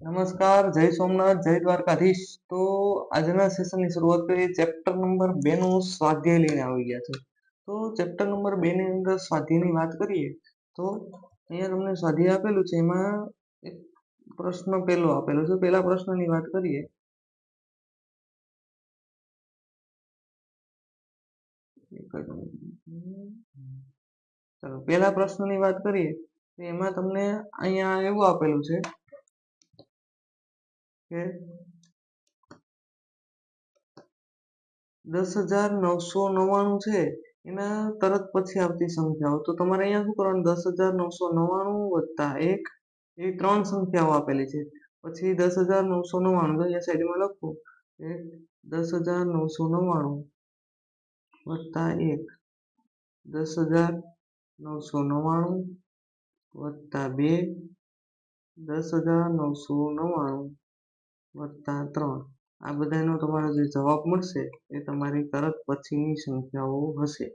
નમસ્કાર, જય સોમનાથ, જય દ્વારકાધીશ. તો આજના સેશનની શરૂઆત કરીએ. ચેપ્ટર નંબર બે નું સ્વાધ્યાય લઈને આવી ગયા છે. તો ચેપ્ટર નંબર બે ની અંદર સ્વાધ્યાયની વાત કરીએ, તો અહીંયા તમને સ્વાધ્યાય આપેલું છે. એમાં એક પ્રશ્ન પહેલો આપેલો છે. પહેલા પ્રશ્નની વાત કરીએ. ચાલો, પહેલા પ્રશ્નની વાત કરીએ. તો એમાં તમને અહીંયા એવું આપેલું છે. કે દસ હજાર નવસો નવ્વાણું છે, એના તરત પછી આવતી સંખ્યાઓ. તો તમારે અહીંયા શું કરવાનું? દસ હજાર નવસો નવ્વાણું વત્તા એક, એ ત્રણ સંખ્યાઓ આપેલી છે. પછી દસ હજાર નવસો નવ્વાણું, તો અહીંયા સાઈડમાં લખો. કે દસ હજાર નવસો નવ્વાણું વત્તા એક, દસ હજાર નવસો નવ્વાણું વત્તા બે, દસ હજાર નવસો નવ્વાણું. વત્તા ત્રણ. આ બધાનો તમારો જે જવાબ મળશે એ તમારી તરત પછીની સંખ્યાઓ હશે.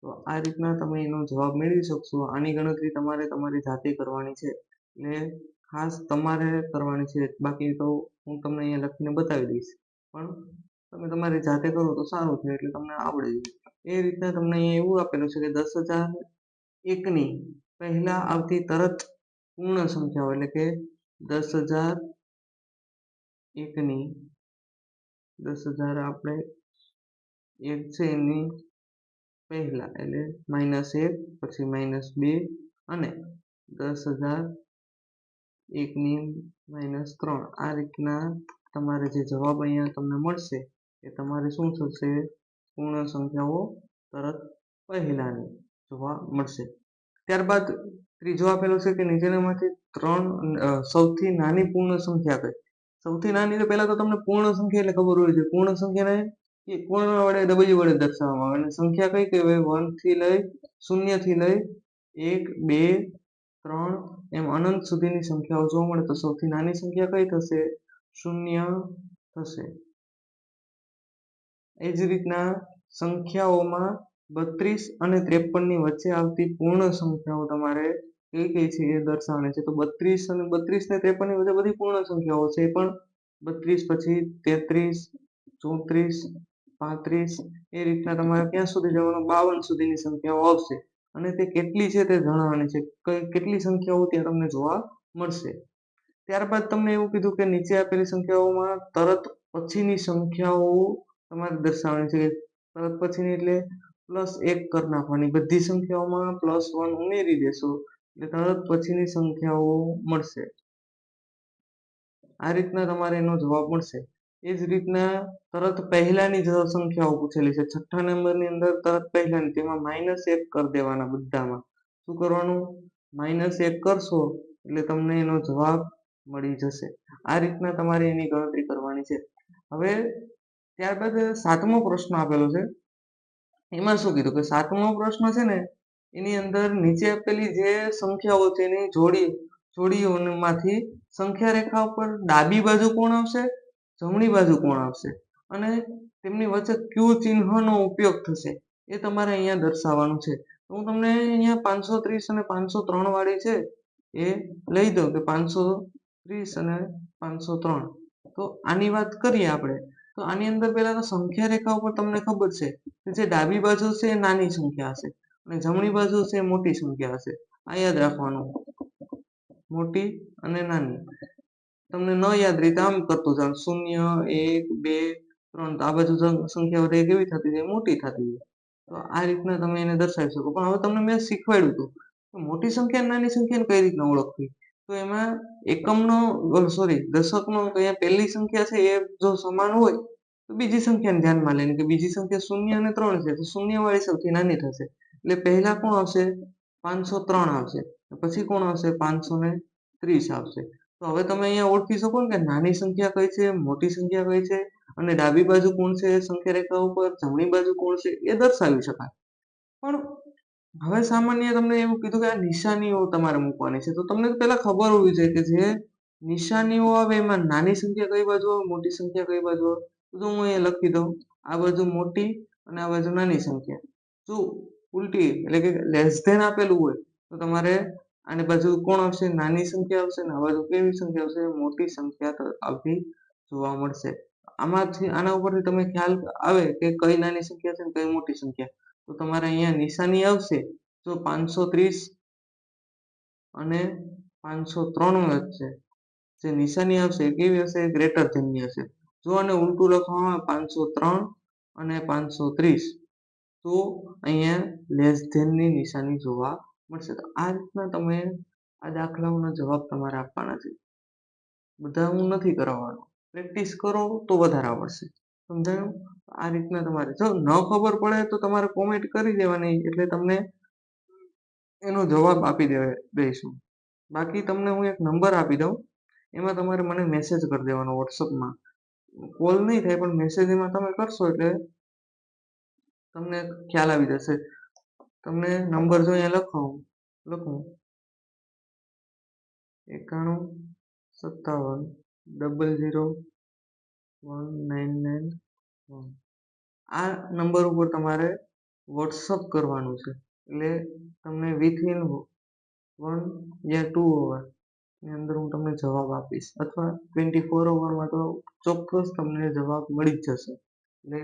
તો આ રીતના તમે એનો જવાબ મેળવી શકશો. આની ગણતરી તમારે તમારી જાતે કરવાની છે એટલે ખાસ તમારે કરવાની છે. બાકી તો હું તમને અહીંયા લખીને બતાવી દઈશ. પણ તમે તમારી જાતે કરો તો સારું છે, એટલે તમને આવડે એ રીતના તમને અહીંયા એવું આપેલું છે કે દસ હજાર એકની પહેલાં આવતી તરત પૂર્ણ સંખ્યાઓ, એટલે કે દસ હજાર એકની દસ હજાર આપણે એક છે એની પહેલા, એટલે માઇનસ એક, પછી માઇનસ બે અને દસ હજાર એકની માઇનસ ત્રણ. આ રીતના તમારે જે જવાબ અહીંયા તમને મળશે એ તમારે શું થશે? પૂર્ણ સંખ્યાઓ તરત પહેલાની જોવા મળશે. ત્યારબાદ ત્રીજો આપેલો છે કે નીચેનામાંથી ત્રણ સૌથી નાની પૂર્ણ સંખ્યા કઈ? સૌથી નાની તો પહેલા તો તમને પૂર્ણ સંખ્યા એટલે ખબર હોય છે. પૂર્ણ સંખ્યાને એ પૂર્ણ વડે ડબલ્યુ વડે દર્શાવવામાં આવે? અને સંખ્યા કઈ કહેવાય વનથી લઈ શૂન્યથી લઈ એક, બે, ત્રણ એમ અનંત સુધીની સંખ્યાઓ જોવા મળે તો સૌથી નાની સંખ્યા કઈ થશે? શૂન્ય થશે. એ જ રીતના સંખ્યાઓમાં બત્રીસ અને ત્રેપનની વચ્ચે આવતી પૂર્ણ સંખ્યાઓ તમારે છે એ દર્શાવે છે. તો બત્રીસ અને બત્રીસ ને ત્રેપનની વચ્ચે બધી પૂર્ણ સંખ્યાઓ છે. પણ બત્રીસ પછી તેત્રીસ, ચોત્રીસ, પાંત્રીસ એ રીતના તમારે ક્યાં સુધી જવાનું, બાવન સુધીની સંખ્યાઓ આવશે. અને તે કેટલી છે તે જણાવવાની છે. કેટલી સંખ્યાઓ ત્યાં તમને જોવા મળશે. ત્યારબાદ તમને એવું કીધું કે નીચે આપેલી સંખ્યાઓમાં તરત પછીની સંખ્યાઓ તમારે દર્શાવવાની છે તરત પછીની એટલે પ્લસ એક કરી નાખવાની. બધી સંખ્યાઓમાં પ્લસ વન ઉમેરી દેશો. એટલે તરત પછીની સંખ્યાઓ મળશે. આ રીતના તમારે એનો જવાબ મળશે. એ જ રીતના તરત પહેલાની સંખ્યાઓ પૂછેલી છે. છઠ્ઠા નંબરની અંદર તરત પહેલાની, તેમાં માઇનસ એક કરી દેવાના બધામાં. શું કરવાનું? માઇનસ એક કરશો, એટલે તમને એનો જવાબ મળી જશે. આ રીતના તમારે એની ગણતરી કરવાની છે. હવે ત્યારબાદ સાતમો પ્રશ્ન આપેલો છે. એમાં શું કીધું? કે સાતમો પ્રશ્ન છે ને એની અંદર નીચે આપેલી જે સંખ્યાઓ છે એની જોડી, જોડીઓમાંથી સંખ્યા રેખા ઉપર ડાબી બાજુ કોણ આવશે? જમણી બાજુ કોણ આવશે? અને તેમની વચ્ચે ક્યુ ચિહ્નનો ઉપયોગ થશે. એ તમારે અહીંયા દર્શાવવાનું છે. હું તમને અહીંયા પાંચસો ત્રીસ અને પાંચસો ત્રણ વાળી છે એ લઈ દઉં કે પાંચસો ત્રીસ અને પાંચસો ત્રણ. તો આની વાત કરીએ આપણે. તો આની અંદર પહેલા તો સંખ્યા રેખા ઉપર તમને ખબર છે કે જે ડાબી બાજુ છે એ નાની સંખ્યા હશે. અને જમણી બાજુ છે મોટી સંખ્યા હશે. આ યાદ રાખવાનું. મોટી અને નાની. તમને ન યાદ રીતે આમ કરતું જાણ શૂન્ય, એક, બે, ત્રણ. તો આ બાજુ સંખ્યા વધે કેવી થતી જાય? મોટી થતી જાય. તો આ રીતના તમે એને દર્શાવી શકો. પણ હવે તમને મેં શીખવાડ્યું હતું. મોટી સંખ્યા નાની સંખ્યાને કઈ રીતના ઓળખવી? તો એમાં એકમનો સોરી દશકનો અહીંયા પહેલી સંખ્યા છે, એ જો સમાન હોય, તો બીજી સંખ્યાને ધ્યાનમાં લઈને કે બીજી સંખ્યા શૂન્ય અને ત્રણ છે. તો શૂન્ય વાળી સૌથી નાની થશે. એટલે પહેલા કોણ આવશે? પાંચસો ત્રણ આવશે. પછી કોણ આવશે? પાંચસો ને ત્રીસ આવશે. તો હવે તમે અહીંયા ઓળખી શકો ને કે નાની સંખ્યા કઈ છે, મોટી સંખ્યા કઈ છે, અને ડાબી બાજુ કોણ છે સંખ્યા રેખા ઉપર, જમણી બાજુ કોણ છે એ દર્શાવી શકાય. પણ હવે સામાન્ય તમને એવું કીધું કે આ નિશાનીઓ તમારે મૂકવાની છે. તો તમને પહેલા ખબર હોવી જોઈએ કે જે નિશાનીઓ આવે એમાં નાની સંખ્યા કઈ બાજુ આવે, મોટી સંખ્યા કઈ બાજુ આવે? તો હું અહીંયા લખી દઉં, આ બાજુ મોટી અને આ બાજુ નાની સંખ્યા. જો ઉલટી, એટલે કે લેસ ધેન આપેલું હોય, તો તમારે આની બાજુ કોણ આવશે? નાની સંખ્યા આવશે ને આ બાજુ કેવી સંખ્યા આવશે? મોટી સંખ્યા આવતી જોવા મળશે. આમાંથી, આના ઉપરથી તમે ખ્યાલ આવે કે કઈ નાની સંખ્યા છે ને કઈ મોટી સંખ્યા. તો તમારે અહીંયા નિશાની આવશે, જો પાંચસો ત્રીસ અને પાંચસો ત્રણ વચ્ચે જે નિશાની આવશે કેવી હશે? ગ્રેટર ધેનની હશે. જો આને ઉલટું લખવામાં પાંચસો ત્રણ અને પાંચસો ત્રીસ તો અહીંયા લેસ ધેનની નિશાની જોવા મળશે. તો આ રીતના તમે આ દાખલાઓના જવાબ તમારે આપવાના છે. બધા હું નથી કરાવવાનો. પ્રેક્ટિસ કરો તો વધારે આવડશે. સમજાયું? આ રીતના તમારે. જો ન ખબર પડે તો તમારે કોમેન્ટ કરી દેવાની, એટલે તમને એનો જવાબ આપી દે, દઈશું. બાકી તમને હું એક નંબર આપી દઉં. એમાં તમારે મને મેસેજ કરી દેવાનો વોટ્સઅપમાં કોલ નહીં થાય પણ મેસેજમાં તમે કરશો એટલે તમને ખ્યાલ આવી જશે. તમને નંબર જો અહીંયા લખો, લખું. એકાણું, સત્તાવન, double zero, one nine nine one. આ નંબર ઉપર તમારે વોટ્સઅપ કરવાનું છે. એટલે તમને વિથિન વન યા ટુ અવરની અંદર હું તમને જવાબ આપીશ. અથવા ટ્વેન્ટી ફોર અવરમાં તો ચોક્કસ તમને જવાબ મળી જ જશે. એટલે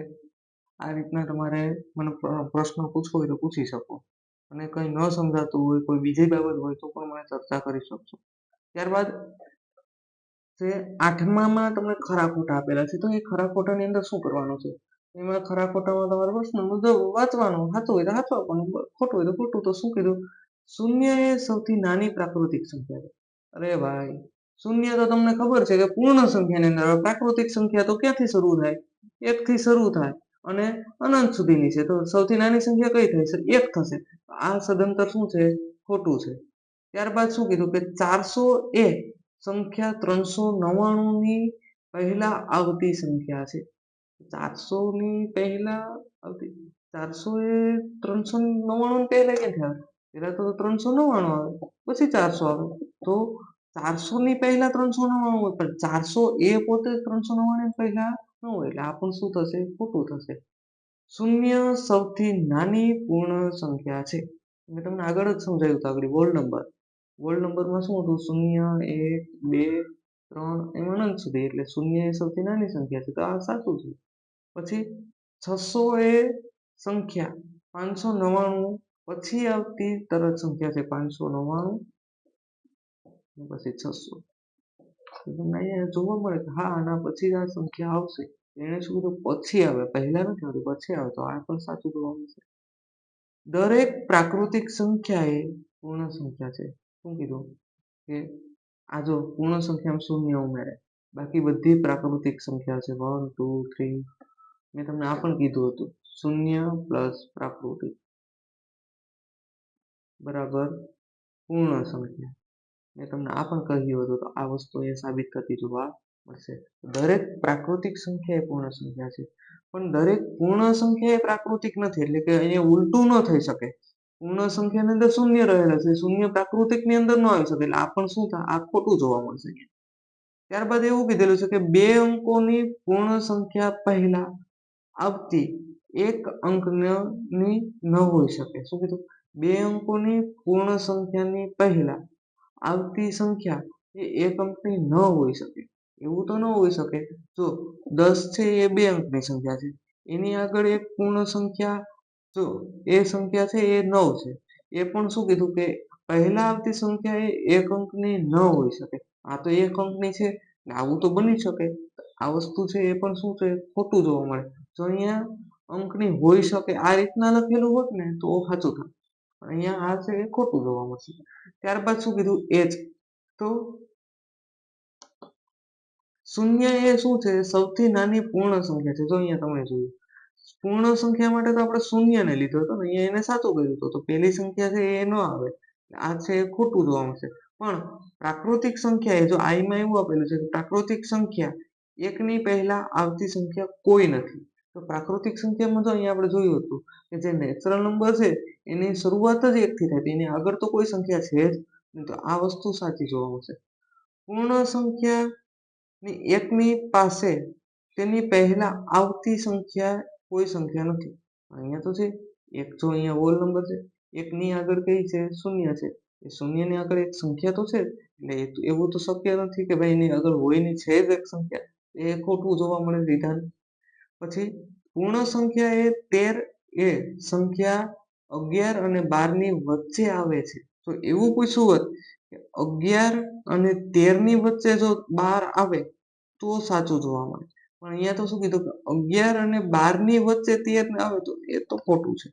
આ રીતના તમારે મને પ્રશ્ન પૂછવો હોય તો પૂછી શકો. અને કંઈ ન સમજાતું હોય, કોઈ બીજી બાબત હોય તો પણ મને ચર્ચા કરી શકશો. ત્યારબાદ જે આઠમામાં તમને ખરા ખોટા આપેલા છે, તો એ ખરા ખોટાની અંદર શું કરવાનું છે? એમાં ખરા ખોટામાં તમારે પ્રશ્ન વાંચવાનો સાચું હોય તો સાચું આપવાનું ખોટું હોય તો ખોટું. તો શું કીધું? શૂન્ય એ સૌથી નાની પ્રાકૃતિક સંખ્યા છે. અરે ભાઈ, શૂન્ય તો તમને ખબર છે કે પૂર્ણ સંખ્યાની અંદર પ્રાકૃતિક સંખ્યા તો ક્યાંથી શરૂ થાય? એક થી શરૂ થાય. અને અનંત સુધીની છે. તો સૌથી નાની સંખ્યા કઈ થશે એક થશે. આ સદંતર શું છે? ખોટું છે. ત્યારબાદ શું કીધું કે ચારસો એ સંખ્યા ત્રણસો નવ્વાણુંની પહેલા આવતી સંખ્યા છે. ચારસોની પહેલા આવતી, ચારસો એ ત્રણસો નવ્વાણું પહેલા ક્યાંથી આવે પહેલા તો ત્રણસો નવ્વાણું આવે, પછી ચારસો આવે. તો ચારસો ની પહેલા ત્રણસો નવ્વાણું પણ ચારસો એ પોતે ત્રણસો નવ્વાણું પહેલા ન હોય? એટલે આ પણ શું થશે? ખોટું થશે. શૂન્ય સૌથી નાની પૂર્ણ સંખ્યા છે. મેં તમને આગળ જ સમજાવ્યું હતું આગળ વોલ્ડ નંબર વોલ્ડ નંબરમાં શું હતું? શૂન્ય, એક, બે, ત્રણ, એમ અનંત સુધી. એટલે શૂન્ય એ સૌથી નાની સંખ્યા છે. તો આ સાચું છે. પછી છસો એ સંખ્યા. પાંચસો નવ્વાણું પછી આવતી તરત સંખ્યા છે પાંચસો નવ્વાણું પછી છસો. તમને અહીંયા જોવા મળે કે હા, આના પછી આ સંખ્યા આવશે. એને શું કીધું? પછી આવે. પહેલા નથી આવતું, પછી આવે. તો આ પણ સાચું જોવાનું છે. દરેક પ્રાકૃતિક સંખ્યા એ પૂર્ણ સંખ્યા છે. શું કીધું? કે આ જો પૂર્ણ સંખ્યામાં શૂન્ય ઉમેરે બાકી બધી પ્રાકૃતિક સંખ્યા છે. One, two, three. મેં તમને આ પણ કીધું હતું. શૂન્ય પ્લસ પ્રાકૃતિક. બરાબર? પૂર્ણ સંખ્યા. મેં તમને આ પણ કહ્યું હતું તો આ વસ્તુ એ સાબિત કરતી જોવા મળશે. દરેક પ્રાકૃતિક સંખ્યા એ પૂર્ણ સંખ્યા છે. પણ દરેક પૂર્ણ સંખ્યા એ પ્રાકૃતિક નથી, એટલે કે અહીંયા ઉલટું ન થઈ શકે. પૂર્ણ સંખ્યાની અંદર શૂન્ય રહેલા છે, શૂન્ય પ્રાકૃતિકની અંદર ન આવી શકે, એટલે આ પણ શું થાય આ ખોટું જોવા મળશે ત્યારબાદ એવું કીધેલું છે કે બે અંકોની પૂર્ણ સંખ્યા પહેલા આવતી એક અંકની ન હોઈ શકે. શું કીધું? બે અંકોની પૂર્ણ સંખ્યાની પહેલા આવતી સંખ્યા એ એક અંકની ન હોઈ શકે. એવું તો ન હોઈ શકે. જો દસ છે એ બે અંકની સંખ્યા છે. એની આગળ એક પૂર્ણ સંખ્યા, જો એ સંખ્યા છે એ નવ છે. એ પણ શું કીધું કે પહેલા આવતી સંખ્યા એ એક અંકની ન હોઈ શકે. આ તો એક અંકની છે આવું તો બની શકે. આ વસ્તુ છે એ પણ શું છે? ખોટું જોવા મળે. જો અહીંયા અંકની હોઈ શકે આ રીતના લખેલું હોત ને તો સાચું થાય અહીંયા આ છે એ ખોટું જોવા મળશે ત્યારબાદ શું કીધું? એચ. તો શૂન્ય એ શું છે? સૌથી નાની પૂર્ણ સંખ્યા છે. જો અહીંયા તમે જોયું. પૂર્ણ સંખ્યા માટે તો આપણે શૂન્યને લીધો હતો ને, અહીંયા એને સાચું કર્યું તો પહેલી સંખ્યા છે એ ન આવે. આ છે એ ખોટું જોવા મળશે પણ પ્રાકૃતિક સંખ્યા એ જો આઈમાં એવું આપેલું છે કે પ્રાકૃતિક સંખ્યા એકની પહેલા આવતી સંખ્યા કોઈ નથી. તો પ્રાકૃતિક સંખ્યામાં તો અહીંયા આપણે જોયું હતું કે જે નેચરલ નંબર છે, એની શરૂઆત જ એકથી થાય એની આગળ તો કોઈ સંખ્યા છે જ તો આ વસ્તુ સાચી જોવા મળશે પૂર્ણ સંખ્યાની એકની પાસે તેની પહેલાં આવતી સંખ્યા કોઈ સંખ્યા નથી. અહીંયા તો છે, એક જો અહીંયા હોલ નંબર છે, એકની આગળ કઈ છે? શૂન્ય છે. એ શૂન્યની આગળ એક સંખ્યા તો છે એટલે એવું તો શક્ય નથી કે ભાઈ એની આગળ હોયની છે જ એક સંખ્યા. એ ખોટું જોવા મળે વિધાન પછી પૂર્ણ સંખ્યા એ તેર એ સંખ્યા અગિયાર અને બારની વચ્ચે આવે છે. તો એવું પૂછ્યું હોત કે અગિયાર અને તેરની વચ્ચે જો બાર આવે તો સાચું જોવા મળે. પણ અહીંયા તો શું કીધું કે અગિયાર અને બારની વચ્ચે તેર આવે તો એ તો ખોટું છે.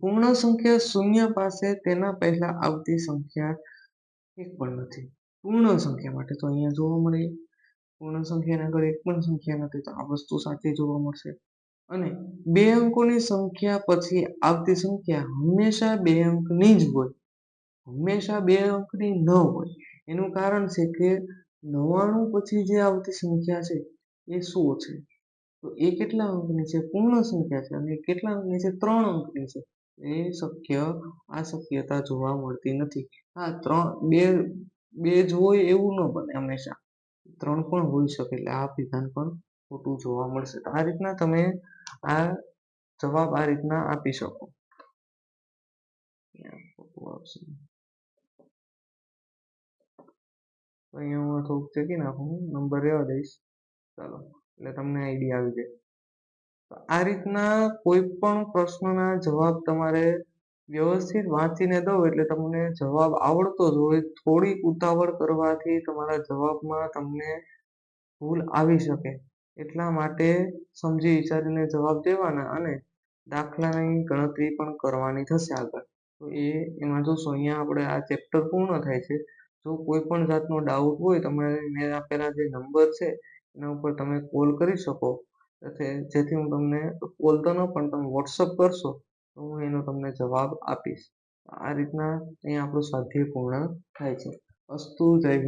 પૂર્ણ સંખ્યા શૂન્ય પાસે તેના પહેલા આવતી સંખ્યા એક પણ નથી. પૂર્ણ સંખ્યા માટે તો અહીંયા જોવા મળે પૂર્ણ સંખ્યાને આગળ એક પણ સંખ્યા નથી, તો આ વસ્તુ સાચી જોવા મળશે. અને બે અંકોની સંખ્યા પછી આવતી સંખ્યા હંમેશા બે અંકની જ હોય. હંમેશા બે અંકની ન હોય. એનું કારણ છે કે નવ્વાણું પછી જે આવતી સંખ્યા છે, એ શું છે. તો એ કેટલા અંકની છે? પૂર્ણ સંખ્યા છે અને કેટલા અંકની છે? ત્રણ અંકની છે. એ શક્ય, આ શક્યતા જોવા મળતી નથી. હા, ત્રણ, બે બે જ હોય એવું ન બને હંમેશા. ત્રણ પણ હોઈ શકે એટલે આ વિધાન પણ ખોટું જોવા મળશે. આ રીતના તમે આ જવાબ આ રીતના આપી શકો. અહીંયા હું થોડુંક ચેકી નાખું, નંબર રહેવા દઈશ. ચાલો, એટલે તમને આઈડિયા આવી જાય. આ રીતના કોઈ પણ પ્રશ્નના જવાબ તમારે વ્યવસ્થિત વાંચીને દો એટલે તમને જવાબ આવડતો જ હોય. થોડીક ઉતાવળ કરવાથી તમારા જવાબમાં તમને ભૂલ આવી શકે. એટલા માટે સમજી વિચારીને જવાબ દેવાના અને દાખલાની ગણતરી પણ કરવાની થશે આગળ. તો એ એમાં જોશો, અહીંયા આપણે આ ચેપ્ટર પૂર્ણ થાય છે. જો કોઈ પણ જાતનો ડાઉટ હોય, તમારે મેં આપેલા જે નંબર છે, એના ઉપર તમે કોલ કરી શકો. જેથી હું તમને કોલ તો ન પણ તમે વોટ્સઅપ કરશો. તો હું એનો તમને જવાબ આપીશ. આ રીતના અહીંયા આપણું સ્વાધ્યાય પૂર્ણ થાય છે. અસ્તુ જય